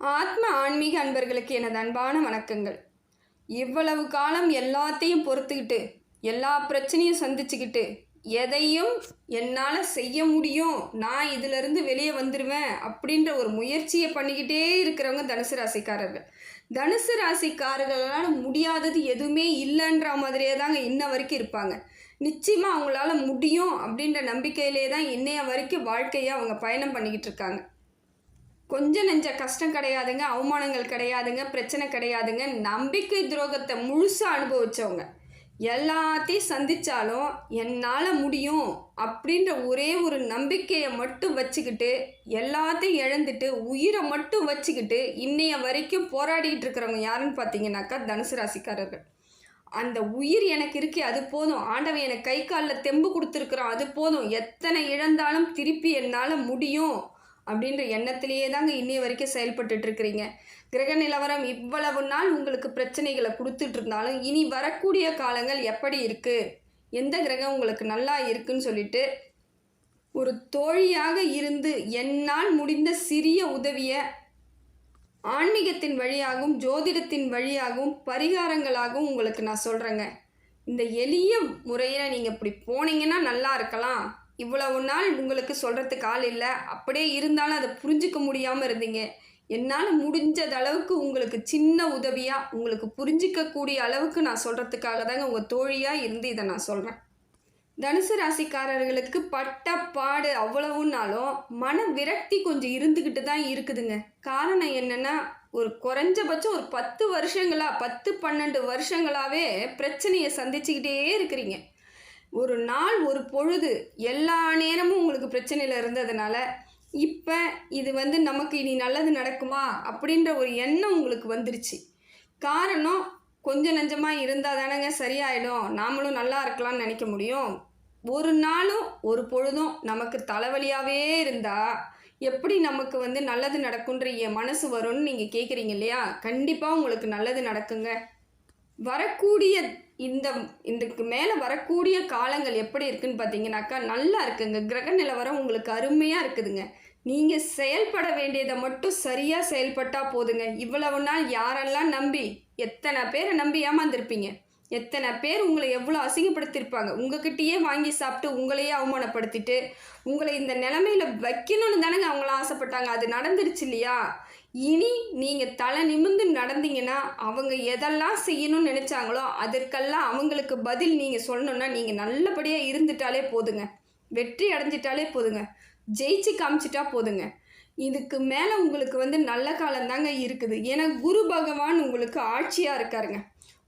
ஆத்ம ஆன்மீக அன்பர்களுக்கு எனது அன்பான வணக்கங்கள். இவ்வளவு காலம் எல்லாத்தையும் பொறுத்துக்கிட்டு எல்லா பிரச்சனையும் சந்திச்சுக்கிட்டு எதையும் என்னால் செய்ய முடியும் நான் இதிலிருந்து வெளியே வந்துடுவேன் அப்படின்ற ஒரு முயற்சியை பண்ணிக்கிட்டே இருக்கிறவங்க தனுசு ராசிக்காரர்கள். தனுசு ராசிக்காரர்களால் முடியாதது எதுவுமே இல்லைன்ற மாதிரியே தாங்க இன்ன வரைக்கும் இருப்பாங்க. நிச்சயமாக அவங்களால முடியும் அப்படின்ற நம்பிக்கையிலே தான் இன்னைய வரைக்கும் வாழ்க்கையை அவங்க பயணம் பண்ணிக்கிட்டு இருக்காங்க. கொஞ்சம் நெஞ்ச கஷ்டம் கிடையாதுங்க அவமானங்கள் கிடையாதுங்க பிரச்சனை கிடையாதுங்க. நம்பிக்கை துரோகத்தை முழுசாக அனுபவிச்சவங்க. எல்லாத்தையும் சந்தித்தாலும் என்னால் முடியும் அப்படின்ற ஒரே ஒரு நம்பிக்கையை மட்டும் வச்சுக்கிட்டு எல்லாத்தையும் இழந்துட்டு உயிரை மட்டும் வச்சுக்கிட்டு இன்னைய வரைக்கும் போராடிட்டு இருக்கிறவங்க யாருன்னு பார்த்தீங்கன்னாக்கா தனுசு ராசிக்காரர்கள். அந்த உயிர் எனக்கு இருக்கே அது போதும். ஆண்டவன் எனக்கு கை காலில் தெம்பு கொடுத்துருக்குறான் அது போதும். எத்தனை இழந்தாலும் திருப்பி என்னால் முடியும். அப்படின்ற எண்ணத்திலேயே தாங்க இன்னைய வரைக்கும் செயல்பட்டுட்டு இருக்கிறீங்க கிரக நிலவரம் இவ்வளவு நாள் உங்களுக்கு பிரச்சனைகளை கொடுத்துட்டு இருந்தாலும் இனி வரக்கூடிய காலங்கள் எப்படி இருக்கு? எந்த கிரகம் உங்களுக்கு நல்லா இருக்குன்னு சொல்லிட்டு ஒரு தோழியாக இருந்து என்னால் முடிந்த சிறிய உதவியை ஆன்மீகத்தின் வழியாகவும் ஜோதிடத்தின் வழியாகவும் பரிகாரங்களாகவும் உங்களுக்கு நான் சொல்கிறேங்க இந்த எளிய முறையில் நீங்கள் இப்படி போனீங்கன்னா நல்லா இருக்கலாம். இவ்வளவு நாள் உங்களுக்கு சொல்கிறதுக்கு ஆள் இல்லை. அப்படியே இருந்தாலும் அதை புரிஞ்சிக்க முடியாமல் இருந்தீங்க. என்னால் முடிஞ்சது அளவுக்கு உங்களுக்கு சின்ன உதவியாக உங்களுக்கு புரிஞ்சிக்கக்கூடிய அளவுக்கு நான் சொல்கிறதுக்காக தாங்க உங்கள் தோழியாக இருந்து இதை நான் சொல்கிறேன் தனுசு ராசிக்காரர்களுக்கு பட்ட பாடு அவ்வளவுனாலும் மன விரக்தி கொஞ்சம் இருந்துக்கிட்டு தான் இருக்குதுங்க. காரணம் என்னென்னா ஒரு குறைஞ்சபட்சம் ஒரு பத்து வருஷங்களா பத்து பன்னெண்டு வருஷங்களாகவே பிரச்சனையை சந்திச்சுக்கிட்டே இருக்கிறீங்க. ஒரு நாள் ஒரு பொழுது எல்லா நேரமும் உங்களுக்கு பிரச்சனையில் இருந்ததுனால இப்போ இது வந்து நமக்கு இனி நல்லது நடக்குமா அப்படின்ற ஒரு எண்ணம் உங்களுக்கு வந்துருச்சு. காரணம் கொஞ்சம் நஞ்சமாக இருந்தால் தானேங்க சரியாயிடும். நாமளும் நல்லா இருக்கலாம்னு நினைக்க முடியும். ஒரு நாளும் ஒரு பொழுதும் நமக்கு தலைவலியாகவே இருந்தால் எப்படி நமக்கு வந்து நல்லது நடக்குன்ற என் மனசு வரும்னு நீங்கள் கேட்குறீங்க இல்லையா? கண்டிப்பாக உங்களுக்கு நல்லது நடக்குங்க. வரக்கூடிய இந்த இதுக்கு மேலே வரக்கூடிய காலங்கள் எப்படி இருக்குன்னு பார்த்தீங்கன்னாக்கா நல்லா இருக்குங்க. கிரக நிலவரம் உங்களுக்கு அருமையாக இருக்குதுங்க. நீங்கள் செயல்பட வேண்டியதை மட்டும் சரியாக செயல்பட்டால் போதுங்க. இவ்வளவு நாள் யாரெல்லாம் நம்பி எத்தனை பேரை நம்பி ஏமாந்துருப்பீங்க? எத்தனை பேர் உங்களை எவ்வளோ அசிங்கப்படுத்தியிருப்பாங்க உங்ககிட்டயே வாங்கி சாப்பிட்டு உங்களையே அவமானப்படுத்திட்டு உங்களை இந்த நிலமையில வைக்கணும்னு தானேங்க அவங்கள ஆசைப்பட்டாங்க. அது நடந்துருச்சு இல்லையா? இனி நீங்கள் தலை நிமிர்ந்து நடந்தீங்கன்னா அவங்க எதெல்லாம் செய்யணும்னு நினச்சாங்களோ அதற்கெல்லாம் அவங்களுக்கு பதில் நீங்கள் சொல்லணுன்னா நீங்கள் நல்லபடியாக இருந்துட்டாலே போதுங்க. வெற்றி அடைஞ்சிட்டாலே போதுங்க. ஜெயிச்சு காமிச்சிட்டா போதுங்க. இதுக்கு மேலே உங்களுக்கு வந்து நல்ல காலம் தாங்க இருக்குது. ஏன்னா குரு பகவான் உங்களுக்கு ஆட்சியாக இருக்காருங்க.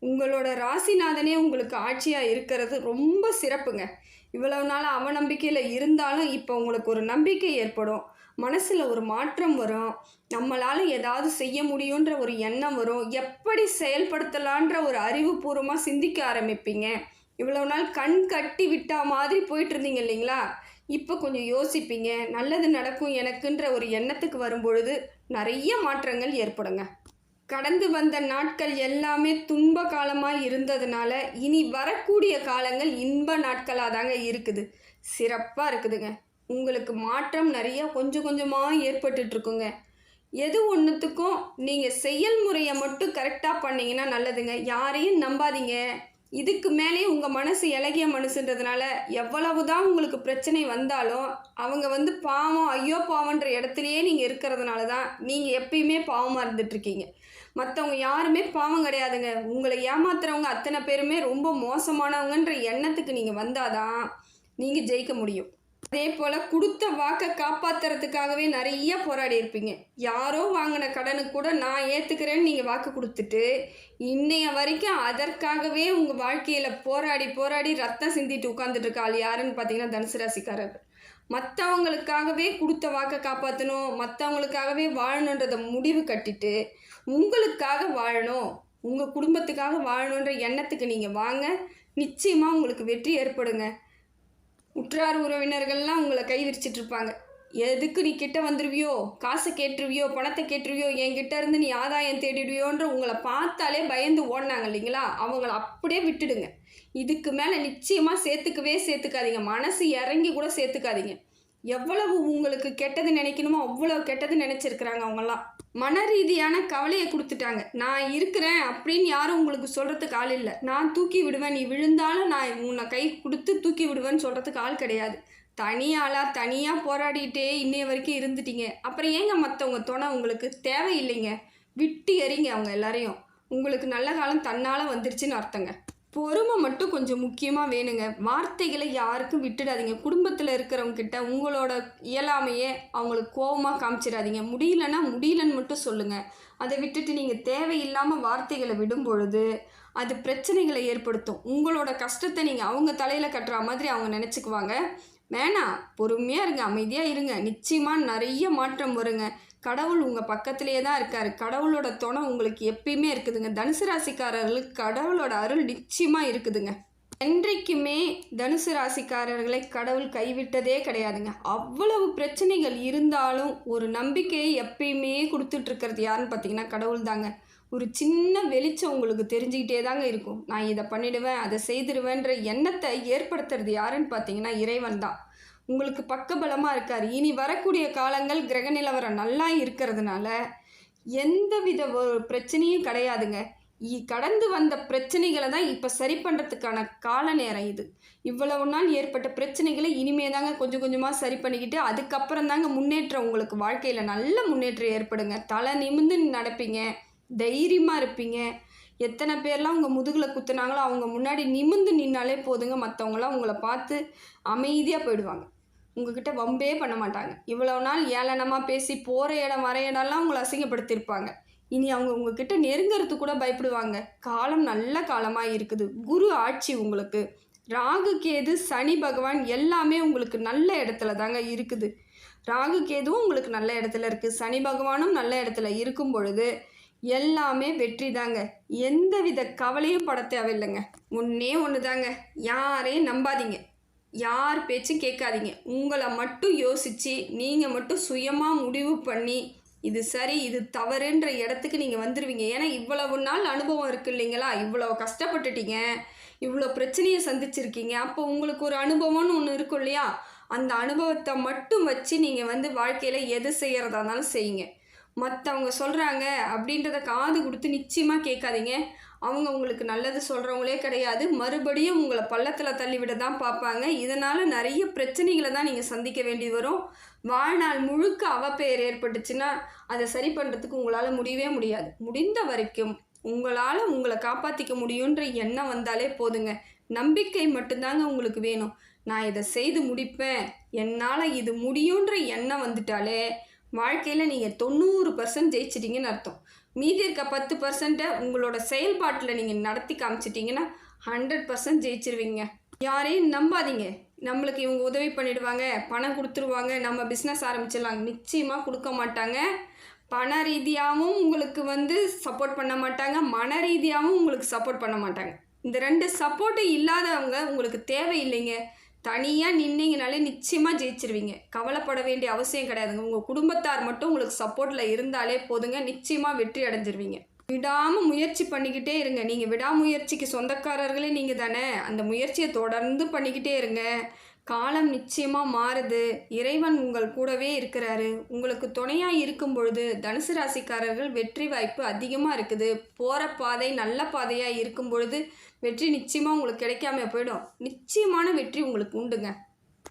உங்களோட ராசிநாதனே உங்களுக்கு ஆட்சியாக இருக்கிறது ரொம்ப சிறப்புங்க. இவ்வளவு நாள் அவநம்பிக்கையில் இருந்தாலும் இப்போ உங்களுக்கு ஒரு நம்பிக்கை ஏற்படும். மனசில் ஒரு மாற்றம் வரும். நம்மளால் ஏதாவது செய்ய முடியுன்ற ஒரு எண்ணம் வரும். எப்படி செயல்படுத்தலான்ற ஒரு அறிவுபூர்வமாக சிந்திக்க ஆரம்பிப்பீங்க. இவ்வளோ நாள் கண் கட்டி விட்டா மாதிரி போயிட்டு இருந்தீங்க இல்லைங்களா? இப்போ கொஞ்சம் யோசிப்பீங்க. நல்லது நடக்கும் எனக்குன்ற ஒரு எண்ணத்துக்கு வரும்பொழுது நிறைய மாற்றங்கள் ஏற்படுங்க. கடந்து வந்த நாட்கள் எல்லாமே துன்ப காலமாக இருந்ததுனால இனி வரக்கூடிய காலங்கள் இன்ப நாட்களாக தாங்க இருக்குது. சிறப்பாக இருக்குதுங்க. உங்களுக்கு மாற்றம் நிறைய கொஞ்சம் கொஞ்சமாக ஏற்பட்டுட்ருக்குங்க. எது ஒன்றுத்துக்கும் நீங்கள் செயல்முறையை மட்டும் கரெக்டாக பண்ணிங்கன்னா நல்லதுங்க. யாரையும் நம்பாதீங்க. இதுக்கு மேலே உங்கள் மனசு இலகிய மனசுன்றதுனால எவ்வளவு தான் உங்களுக்கு பிரச்சனை வந்தாலும் அவங்க வந்து பாவம் ஐயோ பாவன்ற இடத்துலையே நீங்கள் இருக்கிறதுனால தான் நீங்கள் எப்பயுமே பாவமாக இருந்துட்டுருக்கீங்க மற்றவங்க யாருமே பாவம் கிடையாதுங்க. உங்களை ஏமாத்துறவங்க அத்தனை பேருமே ரொம்ப மோசமானவங்கன்ற எண்ணத்துக்கு நீங்கள் வந்தாதான் நீங்கள் ஜெயிக்க முடியும். அதே போல் கொடுத்த வாக்கை காப்பாற்றுறதுக்காகவே நிறைய போராடி இருப்பீங்க. யாரோ வாங்கின கடனுக்கு கூட நான் ஏற்றுக்கிறேன்னு நீங்கள் வாக்கு கொடுத்துட்டு இன்னைய வரைக்கும் அதற்காகவே உங்கள் வாழ்க்கையில் போராடி போராடி ரத்தம் சிந்திட்டு உட்காந்துட்டு ஆள் யாருன்னு பார்த்தீங்கன்னா தனுசுராசிக்காரர் மற்றவங்களுக்காகவே கொடுத்த வாக்கை காப்பாற்றணும் மற்றவங்களுக்காகவே வாழணுன்றத முடிவு கட்டிட்டு உங்களுக்காக வாழணும் உங்கள் குடும்பத்துக்காக வாழணுன்ற எண்ணத்துக்கு நீங்கள் வாங்க. நிச்சயமாக உங்களுக்கு வெற்றி ஏற்படுங்க. உற்றார் உறவினர்கள்லாம் உங்களை கை விரிச்சிட்ருப்பாங்க எதுக்கு நீ கிட்ட வந்துருவியோ? காசை கேட்டுருவியோ? பணத்தை கேட்டுருவியோ? என்கிட்ட இருந்து நீ ஆதாயம் தேடிடுவியோன்ற உங்களை பார்த்தாலே பயந்து ஓடினாங்க இல்லைங்களா? அவங்கள அப்படியே விட்டுடுங்க. இதுக்கு மேலே நிச்சயமாக சேர்த்துக்கவே சேர்த்துக்காதீங்க. மனசு இறங்கி கூட சேர்த்துக்காதீங்க. எவ்வளவு உங்களுக்கு கெட்டது நினைக்கணுமோ அவ்வளோ கெட்டது நினச்சிருக்கிறாங்க அவங்கெல்லாம். மன ரீதியான கவலையை கொடுத்துட்டாங்க. நான் இருக்கிறேன் அப்படின்னு யாரும் உங்களுக்கு சொல்கிறதுக்கு ஆள் இல்லை. நான் தூக்கி விடுவேன். நீ விழுந்தாலும் நான் உன்னை கை கொடுத்து தூக்கி விடுவேன்னு சொல்கிறதுக்கு ஆள் கிடையாது. தனியாளாக தனியாக போராடிட்டே இன்னைய வரைக்கும் இருந்துட்டீங்க. அப்புறம் ஏங்க மற்றவங்க துணை உங்களுக்கு தேவையில்லைங்க? விட்டு எறிங்க அவங்க எல்லாரையும். உங்களுக்கு நல்ல காலம் தன்னால் வந்துருச்சுன்னு அர்த்தங்க. பொறுமை மட்டும் கொஞ்சம் முக்கியமாக வேணுங்க. வார்த்தைகளை யாருக்கும் விட்டுடாதீங்க. குடும்பத்தில் இருக்கிறவங்க கிட்ட உங்களோட இயலாமையே அவங்களுக்கு கோபமாக காமிச்சிடாதீங்க. முடியலன்னா முடியலன்னு மட்டும் சொல்லுங்கள் அதை விட்டுட்டு நீங்கள் தேவையில்லாமல் வார்த்தைகளை விடும் பொழுது அது பிரச்சனைகளை ஏற்படுத்தும். உங்களோட கஷ்டத்தை நீங்கள் அவங்க தலையில் கட்டுற மாதிரி அவங்க நினச்சிக்குவாங்க. வேணாம் பொறுமையாக இருங்க அமைதியாக இருங்க. நிச்சயமாக நிறைய மாற்றம் வருங்க. கடவுள் உங்கள் பக்கத்திலேயே தான் இருக்கார். கடவுளோட துணை உங்களுக்கு எப்பயுமே இருக்குதுங்க. தனுசு ராசிக்காரர்களுக்கு கடவுளோட அருள் நிச்சயமாக இருக்குதுங்க. என்றைக்குமே தனுசு ராசிக்காரர்களை கடவுள் கைவிட்டதே கிடையாதுங்க. அவ்வளவு பிரச்சனைகள் இருந்தாலும் ஒரு நம்பிக்கையை எப்பயுமே கொடுத்துட்ருக்கிறது யாருன்னு பார்த்தீங்கன்னா கடவுள் தாங்க. ஒரு சின்ன வெளிச்சம் உங்களுக்கு தெரிஞ்சுக்கிட்டே தாங்க இருக்கும். நான் இதை பண்ணிடுவேன் அதை செய்திருவேன்ற எண்ணத்தை ஏற்படுத்துறது யாருன்னு பார்த்தீங்கன்னா இறைவன் தான். உங்களுக்கு பக்கபலமாக இருக்கார். இனி வரக்கூடிய காலங்கள் கிரக நிலவரம் நல்லா இருக்கிறதுனால எந்தவித ஒரு பிரச்சனையும் கிடையாதுங்க. இ- கடந்து வந்த பிரச்சனைகளை தான் இப்போ சரி பண்ணுறதுக்கான கால நேரம் இது. இவ்வளவு நாள் ஏற்பட்ட பிரச்சனைகளை இனிமே தாங்க கொஞ்சம் கொஞ்சமாக சரி பண்ணிக்கிட்டு அதுக்கப்புறம் தாங்க முன்னேற்றம் உங்களுக்கு வாழ்க்கையில் நல்ல முன்னேற்றம் ஏற்படுங்க. தலை நிமிந்து நடப்பீங்க. தைரியமாக இருப்பீங்க. எத்தனை பேர்லாம் உங்கள் முதுகில் குத்துனாங்களோ அவங்க முன்னாடி நிமிந்து நின்னாலே போதுங்க. மற்றவங்களாம் உங்களை பார்த்து அமைதியாக போயிடுவாங்க. உங்ககிட்ட வம்பே பண்ண மாட்டாங்க. இவ்வளோ நாள் ஏளனமாக பேசி போகிற இடம் வர இடம்லாம் உங்களை அசிங்கப்படுத்தியிருப்பாங்க. இனி அவங்க உங்ககிட்ட நெருங்கிறது கூட பயப்படுவாங்க. காலம் நல்ல காலமாக இருக்குது. குரு ஆட்சி உங்களுக்கு. ராகு கேது சனி பகவான் எல்லாமே உங்களுக்கு நல்ல இடத்துல தாங்க இருக்குது. ராகு கேதுவும் உங்களுக்கு நல்ல இடத்துல இருக்குது சனி பகவானும் நல்ல இடத்துல இருக்கும் பொழுது எல்லாமே வெற்றி தாங்க. எந்தவித கவலையும் பட தேவையில்லைங்க. ஒன்றே ஒன்று தாங்க யாரையும் நம்பாதீங்க. யார் பேச்சும் கேட்காதீங்க. உங்களை மட்டும் யோசித்து நீங்கள் மட்டும் சுயமாக முடிவு பண்ணி இது சரி இது தவறுன்ற இடத்துக்கு நீங்கள் வந்துடுவீங்க ஏன்னா இவ்வளவு நாள் அனுபவம் இருக்கு இல்லைங்களா? இவ்வளோ கஷ்டப்பட்டுட்டீங்க. இவ்வளோ பிரச்சனையை சந்திச்சிருக்கீங்க. அப்போ உங்களுக்கு ஒரு அனுபவம்னு ஒன்று இருக்கும் இல்லையா? அந்த அனுபவத்தை மட்டும் வச்சு நீங்கள் வந்து வாழ்க்கையில் எது செய்கிறதா இருந்தாலும் செய்யுங்க. மற்றவங்க சொல்கிறாங்க அப்படின்றத காது கொடுத்து நிச்சயமாக கேட்காதீங்க. அவங்க உங்களுக்கு நல்லது சொல்கிறவங்களே கிடையாது. மறுபடியும் உங்களை பள்ளத்தில் தள்ளிவிட தான் பார்ப்பாங்க. இதனால் நிறைய பிரச்சனைகளை தான் நீங்கள் சந்திக்க வேண்டி வரும். வாழ்நாள் முழுக்க அவப்பெயர் ஏற்பட்டுச்சுன்னா அதை சரி பண்ணுறதுக்கு உங்களால் முடியவே முடியாது. முடிந்த வரைக்கும் உங்களால் உங்களை காப்பாற்றிக்க முடியுன்ற எண்ணம் வந்தாலே போதுங்க. நம்பிக்கை மட்டும்தாங்க உங்களுக்கு வேணும். நான் இதை செய்து முடிப்பேன். என்னால் இது முடியுன்ற எண்ணம் வந்துட்டாலே வாழ்க்கையில் நீங்கள் தொண்ணூறு பர்சன்ட் ஜெயிச்சிட்டிங்கன்னு அர்த்தம். மீதி இருக்க பத்து பர்சண்ட்டை உங்களோட செயல்பாட்டில் நீங்கள் நடத்தி காமிச்சிட்டிங்கன்னா ஹண்ட்ரட் பர்சன்ட் ஜெயிச்சிருவீங்க. யாரையும் நம்பாதீங்க. நம்மளுக்கு இவங்க உதவி பண்ணிடுவாங்க பணம் கொடுத்துருவாங்க நம்ம பிஸ்னஸ் ஆரம்பிச்சிடலாம். நிச்சயமாக கொடுக்க மாட்டாங்க. பண ரீதியாகவும் உங்களுக்கு வந்து சப்போர்ட் பண்ண மாட்டாங்க. மன ரீதியாகவும் உங்களுக்கு சப்போர்ட் பண்ண மாட்டாங்க. இந்த ரெண்டு சப்போர்ட்டு இல்லாதவங்க உங்களுக்கு தேவையில்லைங்க. தனியாக நின்னீங்கனாலே நிச்சயமாக ஜெயிச்சிருவீங்க. கவலைப்பட வேண்டிய அவசியம் கிடையாதுங்க. உங்கள் குடும்பத்தார் மட்டும் உங்களுக்கு சப்போர்ட்டில் இருந்தாலே போதுங்க. நிச்சயமாக வெற்றி அடைஞ்சிருவீங்க. விடாமல் முயற்சி பண்ணிக்கிட்டே இருங்க. நீங்கள் விடாமுயற்சிக்கு சொந்தக்காரர்களே நீங்கள் தானே அந்த முயற்சியை தொடர்ந்து பண்ணிக்கிட்டே இருங்க. காலம் நிச்சயமாக மாறுது. இறைவன் உங்கள் கூடவே இருக்கிறாரு. உங்களுக்கு துணையாக இருக்கும் பொழுது தனுசு ராசிக்காரர்கள் வெற்றி வாய்ப்பு அதிகமாக இருக்குது. போகிற பாதை நல்ல பாதையாக இருக்கும் பொழுது வெற்றி நிச்சயமாக உங்களுக்கு கிடைக்காம போயிடும். நிச்சயமான வெற்றி உங்களுக்கு உண்டுங்க.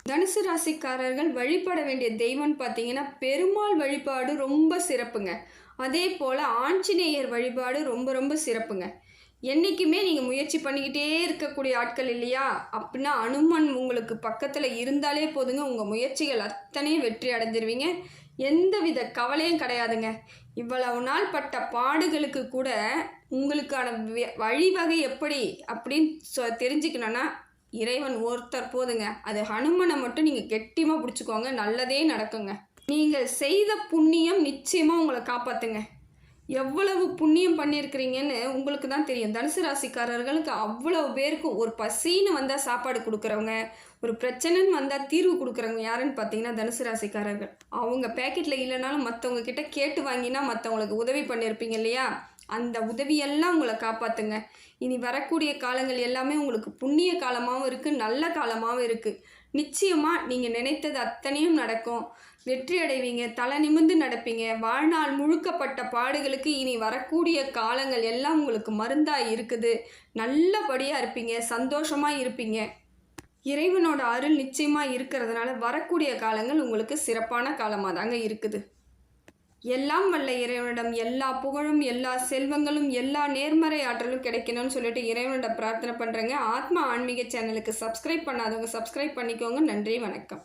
தனுசு ராசிக்காரர்கள் வழிபட வேண்டிய தெய்வம்னு பார்த்தீங்கன்னா பெருமாள் வழிபாடு ரொம்ப சிறப்புங்க. அதே போல் ஆஞ்சநேயர் வழிபாடு ரொம்ப ரொம்ப சிறப்புங்க. என்றைக்குமே நீங்கள் முயற்சி பண்ணிக்கிட்டே இருக்கக்கூடிய ஆட்கள் இல்லையா? அப்படின்னா அனுமன் உங்களுக்கு பக்கத்தில் இருந்தாலே போதுங்க. உங்கள் முயற்சிகள் அத்தனையும் வெற்றி அடைஞ்சிருவீங்க. எந்தவித கவலையும் கிடையாதுங்க. இவ்வளவு நாள் பட்ட பாடுகளுக்கு கூட உங்களுக்கான வழிவகை எப்படி அப்படின்னு சொ தெரிஞ்சுக்கணுன்னா இறைவன் ஒருத்தர் போதுங்க. அது ஹனுமனை மட்டும் நீங்கள் கெட்டியமாக பிடிச்சிக்கோங்க. நல்லதே நடக்குங்க. நீங்கள் செய்த புண்ணியம் நிச்சயமாக உங்களை காப்பாற்றுங்க எவ்வளவு புண்ணியம் பண்ணியிருக்கிறீங்கன்னு உங்களுக்கு தான் தெரியும். தனுசு ராசிக்காரர்களுக்கு அவ்வளவு பேருக்கும் ஒரு பசின்னு வந்தால் சாப்பாடு கொடுக்குறவங்க ஒரு பிரச்சனைன்னு வந்தால் தீர்வு கொடுக்குறவங்க யாருன்னு பார்த்தீங்கன்னா தனுசு ராசிக்காரர்கள். அவங்க பேக்கெட்டில் இல்லைனாலும் மற்றவங்க கிட்ட கேட்டு வாங்கினா மற்றவங்களுக்கு உதவி பண்ணியிருப்பீங்க இல்லையா? அந்த உதவியெல்லாம் உங்களை காப்பாற்றுங்க இனி வரக்கூடிய காலங்கள் எல்லாமே உங்களுக்கு புண்ணிய காலமாகவும் இருக்குது நல்ல காலமாகவும் இருக்குது நிச்சயமாக நீங்கள் நினைத்தது அத்தனையும் நடக்கும். வெற்றி அடைவீங்க தலை நிமிர்ந்து நடப்பீங்க. வாழ்நாள் முழுக்கப்பட்ட பாடுகளுக்கு இனி வரக்கூடிய காலங்கள் எல்லாம் உங்களுக்கு மருந்தாக இருக்குது. நல்லபடியாக இருப்பீங்க சந்தோஷமாக இருப்பீங்க. இறைவனோட அருள் நிச்சயமாக இருக்கிறதுனால வரக்கூடிய காலங்கள் உங்களுக்கு சிறப்பான காலமாக தாங்க இருக்குது. எல்லாம் வல்ல இறைவனிடம் எல்லா புகழும் எல்லா செல்வங்களும் எல்லா நேர்மறை ஆற்றலும் கிடைக்கணும்னு சொல்லிட்டு இறைவனிடம் பிரார்த்தனை பண்ணுறேங்க ஆத்மா ஆன்மீக சேனலுக்கு சப்ஸ்கிரைப் பண்ணாதவங்க சப்ஸ்கிரைப் பண்ணிக்கோங்க. நன்றி வணக்கம்.